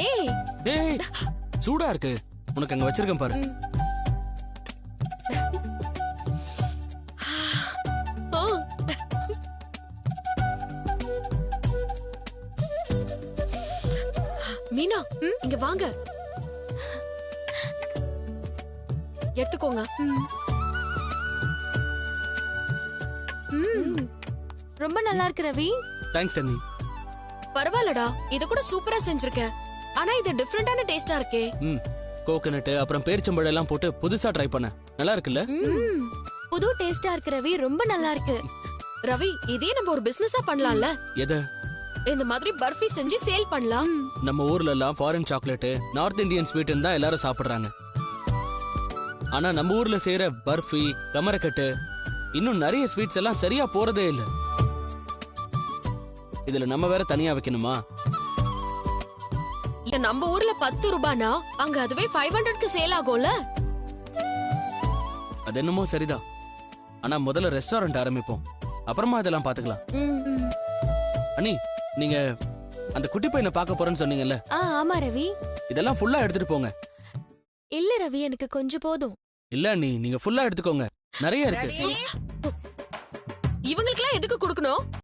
ஏய். டேய் சூடா இருக்கு. உனக்கு அங்க வச்சிருக்கேன் பாரு. மீனா இங்க வாங்க. எடுத்துக்கோங்க. ரொம்ப நல்லா இருக்கு ரவி. தேங்க்ஸ் அண்ணி. பரவாயில்லடா. இது கூட சூப்பரா செஞ்சிருக்க. ஆனா இது டிஃப்ரெண்டான டேஸ்டா இருக்கே. ம் கோகனட் அப்புறம் பேரிச்சம்பழம் எல்லாம் போட்டு புதுசா ட்ரை பண்ணேன் நல்லா இருக்குல்ல? ம். புது டேஸ்டா இருக்கு ரவி ரொம்ப நல்லா இருக்கு. ரவி இதே நம்ம ஒரு பிசினஸா பண்ணலாம்ல? எதை? இந்த மாதிரி பர்ஃபி செஞ்சு சேல் பண்ணலாம். நம்ம ஊர்ல எல்லாம் ஃபாரின் சாக்லேட் நார்த் இந்தியன் ஸ்வீட்னு தான் எல்லாரும் சாப்பிடுறாங்க. ஆனா நம்ம ஊர்ல செய்யற பர்ஃபி கமரக்கட்டு இன்னும் நிறைய ஸ்வீட்ஸ் எல்லாம் சரியா போறதே இல்ல. இதுல நம்ம வேற தனியா வைக்கணுமா? நம்ம ஊர்ல பத்து ரூபானா? அங்க அதுவே ஃபைவ் ஹண்ட்ரட்க்கு சேல் ஆகும்ல? அது என்னமோ சரிதான். ஆனா முதல்ல ரெஸ்டாரண்ட் ஆரம்பிப்போம். அப்புறமா இதெல்லாம் பாத்துக்கலாம். அண்ணி நீங்க அந்த குட்டி பையனை பார்க்க போறேன்னு சொன்னீங்கல்ல? ஆ ஆமா ரவி. இதெல்லாம் ஃபுல்லா எடுத்துட்டு போங்க. இல்ல ரவி எனக்கு கொஞ்சம் போதும். இல்ல அண்ணி நீங்க ஃபுல்லா எடுத்துக்கோங்க. நிறைய இருக்கு. இவங்களுக்கெல்லாம் எதுக்கு கொடுக்கணும்?